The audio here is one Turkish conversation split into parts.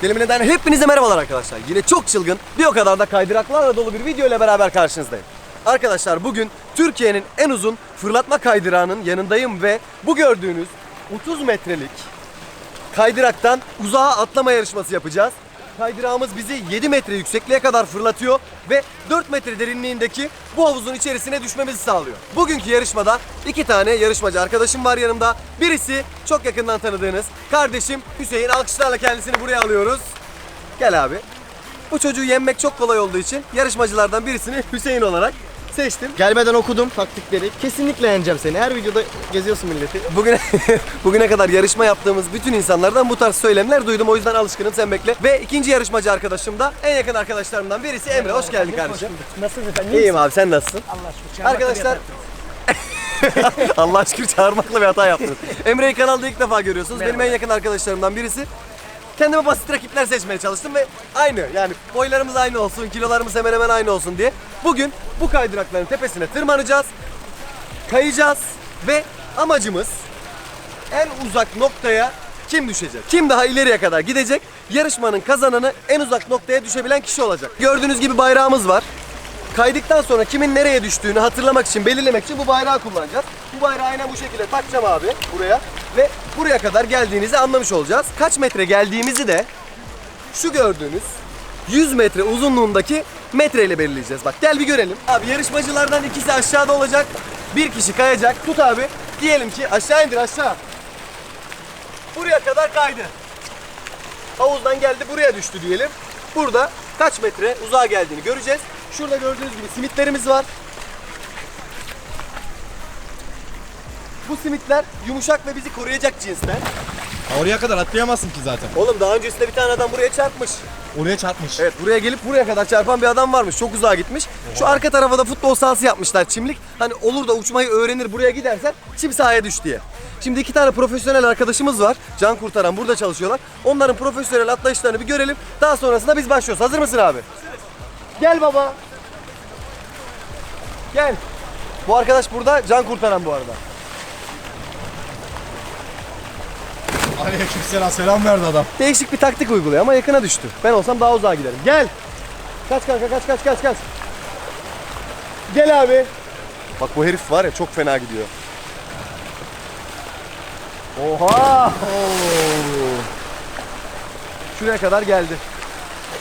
Kelimelerden hepinize merhabalar arkadaşlar. Yine çok çılgın, bir o kadar da kaydıraklarla dolu bir video ile beraber karşınızdayım. Arkadaşlar bugün Türkiye'nin en uzun fırlatma kaydırağının yanındayım ve bu gördüğünüz 30 metrelik kaydıraktan uzağa atlama yarışması yapacağız. Kaydırağımız bizi 7 metre yüksekliğe kadar fırlatıyor ve 4 metre derinliğindeki bu havuzun içerisine düşmemizi sağlıyor. Bugünkü yarışmada iki tane yarışmacı arkadaşım var yanımda. Birisi çok yakından tanıdığınız kardeşim Hüseyin. Alkışlarla kendisini buraya alıyoruz. Gel abi. Bu çocuğu yenmek çok kolay olduğu için yarışmacılardan birisini Hüseyin olarak seçtim. Gelmeden okudum taktikleri. Kesinlikle yeneceğim seni. Her videoda geziyorsun milleti. Bugüne bugüne kadar yarışma yaptığımız bütün insanlardan bu tarz söylemler duydum. O yüzden alışkınım sen bekle. Ve ikinci yarışmacı arkadaşım da en yakın arkadaşlarımdan birisi Emre. Hoş geldin kardeşim. Nasılsın efendim? İyiyim abi sen nasılsın? Allah aşkına. Arkadaşlar Allah şükür çağırmakla bir hata yaptınız. Emre'yi kanalda ilk defa görüyorsunuz. Benim en yakın arkadaşlarımdan birisi. Kendime basit rakipler seçmeye çalıştım ve aynı yani boylarımız aynı olsun, kilolarımız hemen hemen aynı olsun diye. Bugün bu kaydırakların tepesine tırmanacağız, kayacağız ve amacımız en uzak noktaya kim düşecek? Kim daha ileriye kadar gidecek? Yarışmanın kazananı en uzak noktaya düşebilen kişi olacak. Gördüğünüz gibi bayrağımız var. Kaydıktan sonra kimin nereye düştüğünü hatırlamak için, belirlemek için bu bayrağı kullanacağız. Bu bayrağı aynen bu şekilde takacağım abi buraya ve buraya kadar geldiğinizi anlamış olacağız. Kaç metre geldiğimizi de şu gördüğünüz 100 metre uzunluğundaki metreyle belirleyeceğiz. Bak gel bir görelim. Abi yarışmacılardan ikisi aşağıda olacak. Bir kişi kayacak. Tut abi. Diyelim ki aşağı indir aşağı. Buraya kadar kaydı. Havuzdan geldi buraya düştü diyelim. Burada kaç metre uzağa geldiğini göreceğiz. Şurada gördüğünüz gibi simitlerimiz var. Bu simitler yumuşak ve bizi koruyacak cinsten. Oraya kadar atlayamazsın ki zaten. Oğlum daha öncesinde bir tane adam buraya çarpmış. Oraya çarpmış. Evet buraya gelip buraya kadar çarpan bir adam varmış. Çok uzağa gitmiş. Şu arka tarafa da futbol sahası yapmışlar çimlik. Hani olur da uçmayı öğrenir buraya gidersen çim sahaya düş diye. Şimdi iki tane profesyonel arkadaşımız var. Can kurtaran burada çalışıyorlar. Onların profesyonel atlayışlarını bir görelim. Daha sonrasında biz başlıyoruz. Hazır mısın abi? Gel baba. Gel. Bu arkadaş burada can kurtaran bu arada. Aleykümselam selam verdi adam. Değişik bir taktik uyguluyor ama yakına düştü. Ben olsam daha uzağa giderim. Gel. Kaç kanka kaç kaç kaç kaç. Gel abi. Bak bu herif var ya çok fena gidiyor. Oha. Şuraya kadar geldi.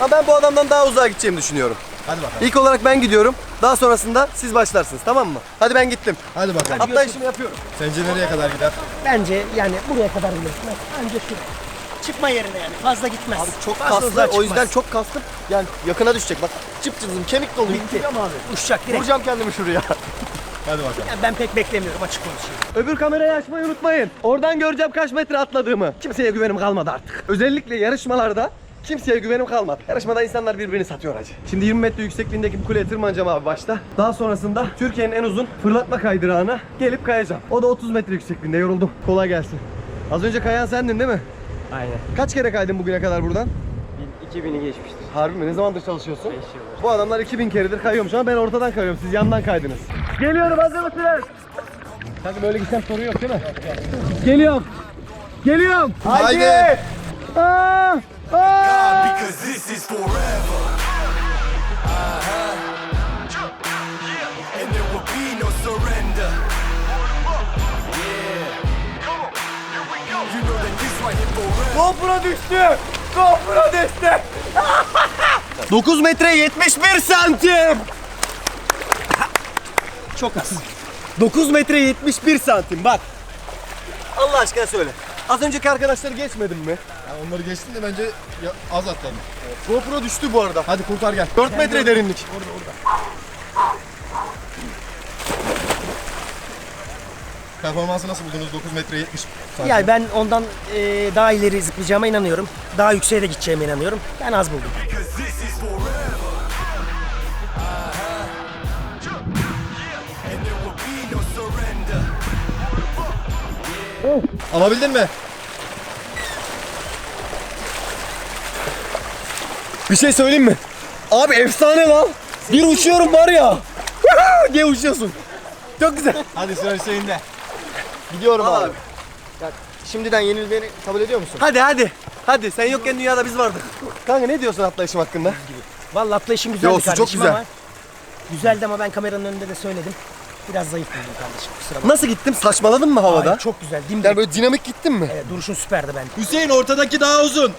Ama ben bu adamdan daha uzağa gideceğimi düşünüyorum. Hadi bakalım. İlk olarak ben gidiyorum. Daha sonrasında siz başlarsınız tamam mı? Hadi ben gittim. Hadi bakalım. Atlayışımı yapıyorum. Sence nereye kadar gider? Bence yani buraya kadar bile gitmez. Anca şu. Çıkma yerine yani. Fazla gitmez. Abi çok Fazla kaslı. O yüzden çok kastım. Yani yakına düşecek bak. Çıp çıpsın kemik dolu. Bitti. Uçacak direkt. Vuracağım kendimi şuraya. Hadi bakalım. Yani ben pek beklemiyorum açık konuşayım. Öbür kamerayı açmayı unutmayın. Oradan göreceğim kaç metre atladığımı. Kimseye güvenim kalmadı artık. Özellikle yarışmalarda kimseye güvenim kalmadı. Yarışmada insanlar birbirini satıyor hacı. Şimdi 20 metre yüksekliğindeki bu kuleye tırmanacağım abi başta. Daha sonrasında Türkiye'nin en uzun fırlatma kaydırağına gelip kayacağım. O da 30 metre yüksekliğinde yoruldum. Kolay gelsin. Az önce kayan sendin değil mi? Aynen. Kaç kere kaydın bugüne kadar buradan? 2000'i geçmiştir. Harbi mi? Ne zamandır çalışıyorsun? 5 yıldır. Bu adamlar 2000 keredir kayıyormuş ama ben ortadan kayıyorum. Siz yandan kaydınız. Geliyorum hazır mısınız? Hadi böyle gitsem sorun yok değil mi? Geliyorum. Geliyorum. Haydi. Aa! Aa! Because this is forever. Uh-huh. And there will be no surrender. Yeah. Düştü. GoPro düştü. 9 metre 71 santim. Çok az. 9 metre 71 santim bak. Allah aşkına söyle. Az önceki arkadaşları geçmedin mi? Ya onları geçtin de bence ya- az atladın. GoPro düştü bu arada. Hadi kurtar gel. 4 metre derinlik. Performansı nasıl buldunuz? 9 metre 70 santim. Yani ben ondan e, daha ileri zıplayacağıma inanıyorum. Daha yükseğe de gideceğime inanıyorum. Ben az buldum. Because this is forever. Uh-huh. And there will be no surrender. Alabildin mi? Bir şey söyleyeyim mi? Abi efsane lan. Bir uçuyorum var ya. diye uçuyorsun. Çok güzel. Hadi sıra Hüseyin'de. Gidiyorum Al abi. abi. Şimdiden yenilmeni kabul ediyor musun? Hadi hadi. Hadi sen yokken dünyada biz vardık. Kanka ne diyorsun atlayışım hakkında? Vallahi atlayışın güzeldi Yo, su çok kardeşim güzel. ama. Güzeldi ama ben kameranın önünde de söyledim. Biraz zayıf buldum kardeşim kusura bakma. Nasıl gittim? Saçmaladın mı havada? Hayır, çok güzel. Dimdik. Yani böyle dinamik gittin mi? Evet, duruşun süperdi ben. Hüseyin ortadaki daha uzun.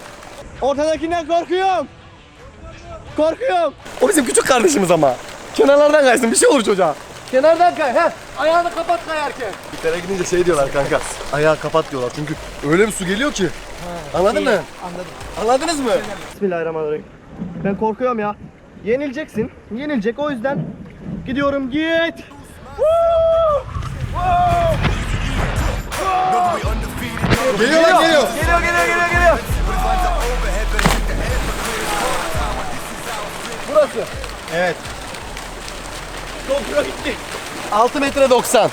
Ortadakinden korkuyorum. Korkuyorum. O bizim küçük kardeşimiz ama. Kenarlardan kaysın bir şey olur çocuğa. Kenardan kay. Heh. Ayağını kapat kayarken. Bir kere gidince şey diyorlar kanka. Ayağı kapat diyorlar çünkü öyle bir su geliyor ki. Anladın mı? Anladım. Anladınız mı? Bismillahirrahmanirrahim. Ben korkuyorum ya. Yenileceksin. Yenilecek o yüzden gidiyorum git. Geliyor lan geliyor. Geliyor geliyor geliyor geliyor. Burası. Evet. GoPro gitti. 6 metre 90.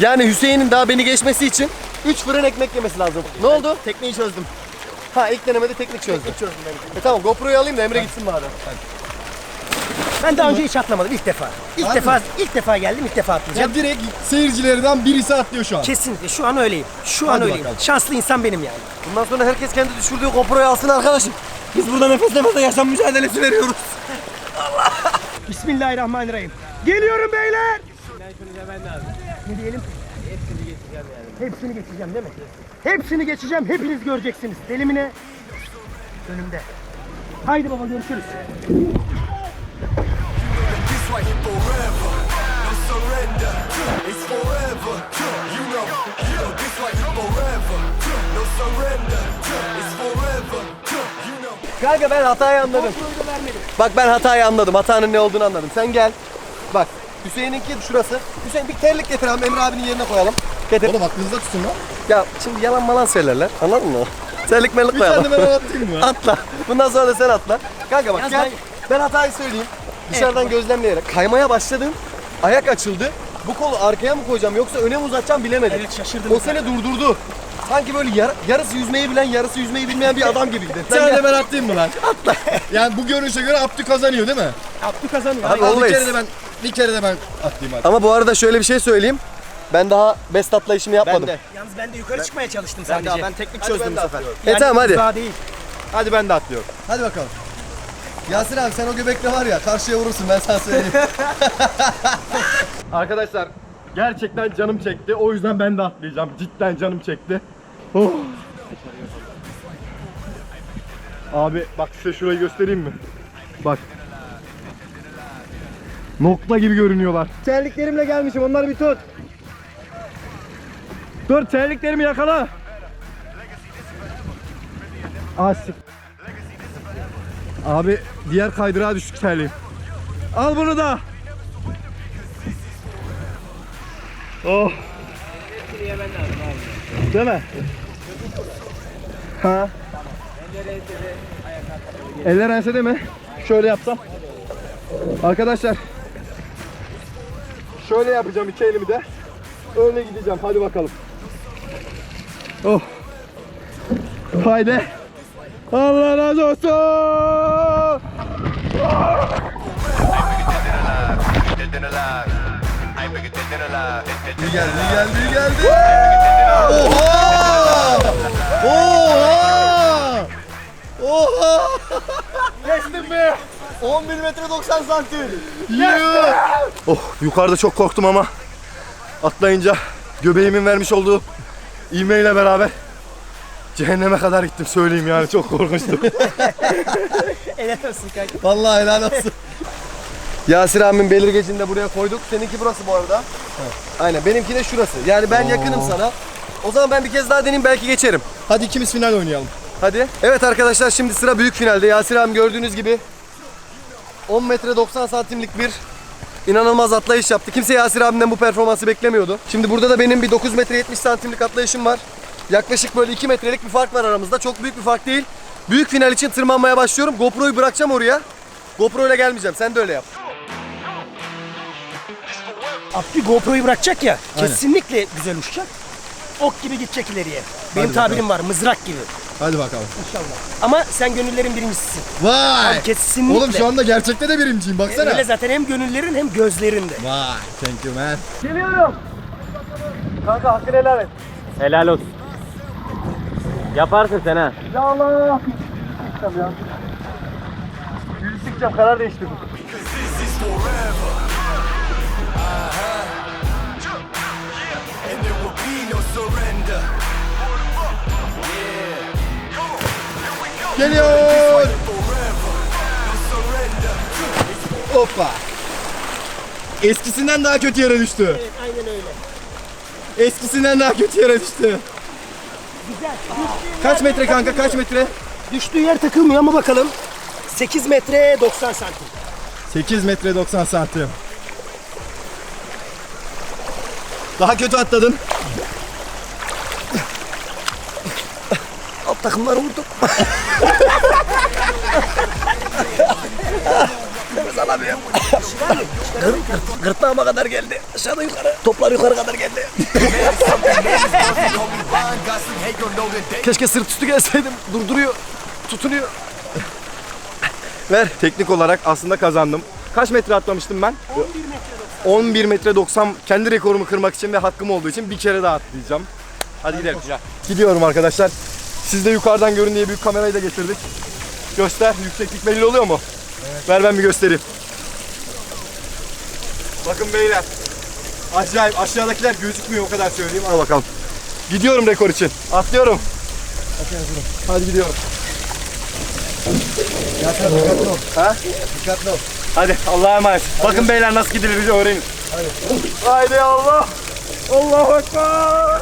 Yani Hüseyin'in daha beni geçmesi için 3 fırın ekmek yemesi lazım. Ne oldu? Tekniği çözdüm. Ha ilk denemede teknik çözdüm. Çözdüm ben. E tamam GoPro'yu alayım da Emre gitsin bari. Ben daha önce hiç atlamadım ilk defa. İlk Harbi defa ilk defa geldim ilk defa atlayacağım. Ya direkt seyircilerden birisi atlıyor şu an. Kesinlikle şu an öyleyim. Şu an Hadi öyleyim. bakalım. Şanslı insan benim yani. Bundan sonra herkes kendi düşürdüğü GoPro'yu alsın arkadaşım. Biz burada nefes nefese yaşam mücadelesi veriyoruz. Bismillahirrahmanirrahim. Geliyorum beyler. Ne diyelim? Hepsini geçeceğim yani. Hepsini geçeceğim değil mi? Hepsini geçeceğim. Hepiniz göreceksiniz. Delimine önümde. Haydi baba görüşürüz. Kanka ben hatayı anladım. Bak ben hatayı anladım. Hatanın ne olduğunu anladım. Sen gel. Bak Hüseyin'inki şurası. Hüseyin bir terlik getir abi Emre abinin yerine koyalım. Getir. Oğlum aklınızda tutun lan. Ya şimdi yalan malan söylerler. Anladın mı? Terlik mellik Bir tane koyalım. ben atlayayım mı? Atla. Bundan sonra da sen atla. Kanka bak gel. Ben hatayı söyleyeyim. Dışarıdan gözlemleyerek. Kaymaya başladım. Ayak açıldı. Bu kolu arkaya mı koyacağım yoksa öne mi uzatacağım bilemedim. Evet, şaşırdım. O seni durdurdu. Sanki böyle yar- yarısı yüzmeyi bilen, yarısı yüzmeyi bilmeyen bir adam gibiydi. Sen de ben atlayayım mı lan? Atla. Yani bu görünüşe göre Abdü kazanıyor değil mi? Abdü kazanıyor. Abi, Hadi bir kere de ben bir kere de ben atlayayım hadi. Ama bu arada şöyle bir şey söyleyeyim. Ben daha best atlayışımı yapmadım. de. Yalnız ben de yukarı çıkmaya çalıştım Ben, sadece. de, ben teknik Hadi çözdüm ben bu sefer. atlıyorum. E tamam hadi. Daha değil. Hadi ben de atlıyorum. Hadi bakalım. Yasir abi sen o göbekle var ya karşıya vurursun ben sana söyleyeyim. Arkadaşlar gerçekten canım çekti. O yüzden ben de atlayacağım. Cidden canım çekti. Oh. Abi bak size şurayı göstereyim mi? Bak. Nokta gibi görünüyorlar. Terliklerimle gelmişim. Onları bir tut. Dur terliklerimi yakala. Asik. Abi diğer kaydırağa düştük terliğim. Al bunu da. Oh. Değil mi? Ha? Eller ensede mi? Şöyle yapsam. Arkadaşlar. Şöyle yapacağım iki elimi de. Öyle gideceğim. Hadi bakalım. Oh. Haydi. Allah razı olsun. İyi geldi, iyi geldi, iyi geldi. Oha! Oha! Oha! Geçtim be. 11 metre 90 santim. Oh yukarıda çok korktum ama atlayınca göbeğimin vermiş olduğu ivmeyle beraber cehenneme kadar gittim söyleyeyim yani çok korkunçtu. Helal olsun kanka. Vallahi helal olsun. Yasir abimin belirgecini de buraya koyduk. Seninki burası bu arada. Aynen benimki de şurası. Yani ben yakınım sana. O zaman ben bir kez daha deneyeyim belki geçerim. Hadi ikimiz final oynayalım. Hadi. Evet arkadaşlar şimdi sıra büyük finalde. Yasir abim gördüğünüz gibi 10 metre 90 santimlik bir inanılmaz atlayış yaptı. Kimse Yasir abimden bu performansı beklemiyordu. Şimdi burada da benim bir 9 metre 70 santimlik atlayışım var. Yaklaşık böyle 2 metrelik bir fark var aramızda. Çok büyük bir fark değil. Büyük final için tırmanmaya başlıyorum. GoPro'yu bırakacağım oraya. GoPro ile gelmeyeceğim. Sen de öyle yap. Abdü GoPro'yu bırakacak ya. Kesinlikle güzel uçacak. Ok gibi gidecek ileriye. Benim bakalım. tabirim var mızrak gibi. Hadi bakalım. İnşallah. Ama sen gönüllerin birincisisin. Vay! Kesinlikle. Oğlum şu anda gerçekte de birinciyim baksana. Öyle zaten hem gönüllerin hem gözlerinde. Vay, thank you man. Geliyorum. Kanka hakkını helal et. Helal olsun. Yaparsın sen ha. Ya Allah. Çıkacağım karar değiştirdim. Geliyor. Hoppa. Eskisinden daha kötü yere düştü. Evet aynen öyle. Eskisinden daha kötü yere düştü. Güzel. Kaç metre kanka kaç metre? Düştüğü yer takılmıyor ama bakalım. 8 metre 90 santim. 8 metre 90 santim. Daha kötü atladın. Takımları vurdum. Gırtlağıma kadar geldi. Aşağıda yukarı. Toplar yukarı kadar geldi. Keşke sırt üstü gelseydim. Durduruyor. Tutunuyor. Ver. Teknik olarak aslında kazandım. Kaç metre atlamıştım ben? 11 metre 90 kendi rekorumu kırmak için ve hakkım olduğu için bir kere daha atlayacağım. Hadi gidelim. Gidiyorum arkadaşlar. Siz de yukarıdan görün diye büyük kamerayı da getirdik. Göster. Yükseklik belli oluyor mu? Ver ben bir göstereyim. Bakın beyler. Acayip. Aşağıdakiler gözükmüyor o kadar söyleyeyim. Al bakalım. Gidiyorum rekor için. Atlıyorum. Hadi gidiyorum. Dikkatli ol. Ha? Dikkatli ol. Hadi Allah'a emanet. Bakın beyler nasıl gidilir öğrenin. Hadi. Haydi Allah. Allahu Ekber.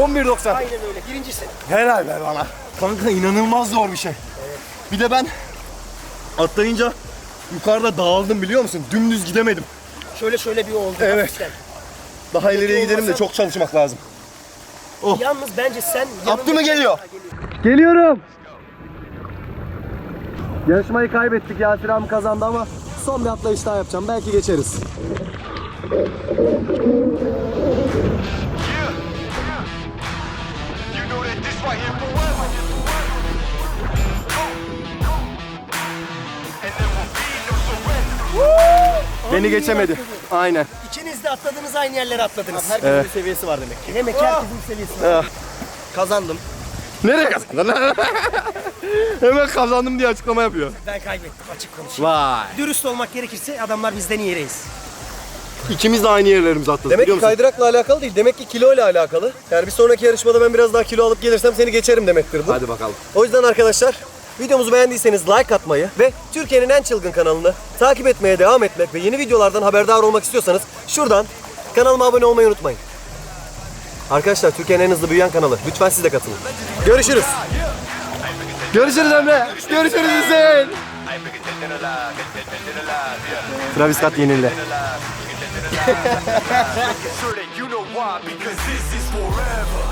11.90. Aynen öyle. Birincisi. Helal be bana. Kanka inanılmaz zor bir şey. Bir de ben atlayınca yukarıda dağıldım biliyor musun? Dümdüz gidemedim. Şöyle şöyle bir oldu. Evet. hafiften. Daha ileriye gidelim de olmasa- çok çalışmak lazım. Yalnız bence sen... Attı mı geliyor? Geliyorum. Yarışmayı kaybettik. Yasir abi kazandı ama son bir atlayış daha yapacağım. Belki geçeriz. Beni geçemedi. Aynen. İkiniz de atladınız aynı yerlere atladınız. Herkesin bir seviyesi var demek ki. Demek ki herkesin seviyesi var. Kazandım. Nereye kazandın? Hemen kazandım diye açıklama yapıyor. Ben kaybettim açık konuşayım. Vay. Dürüst olmak gerekirse adamlar bizden iyi yereyiz. İkimiz de aynı yerlerimize atladık Demek biliyor ki musun? kaydırakla alakalı değil. Demek ki kiloyla alakalı. Yani bir sonraki yarışmada ben biraz daha kilo alıp gelirsem seni geçerim demektir bu. Hadi bakalım. O yüzden arkadaşlar videomuzu beğendiyseniz like atmayı ve Türkiye'nin en çılgın kanalını takip etmeye devam etmek ve yeni videolardan haberdar olmak istiyorsanız şuradan kanalıma abone olmayı unutmayın. Arkadaşlar Türkiye'nin en hızlı büyüyen kanalı. Lütfen siz de katılın. Görüşürüz. Görüşürüz Emre. Görüşürüz Hüseyin. Travis Scott yenildi. You know why, because this is forever.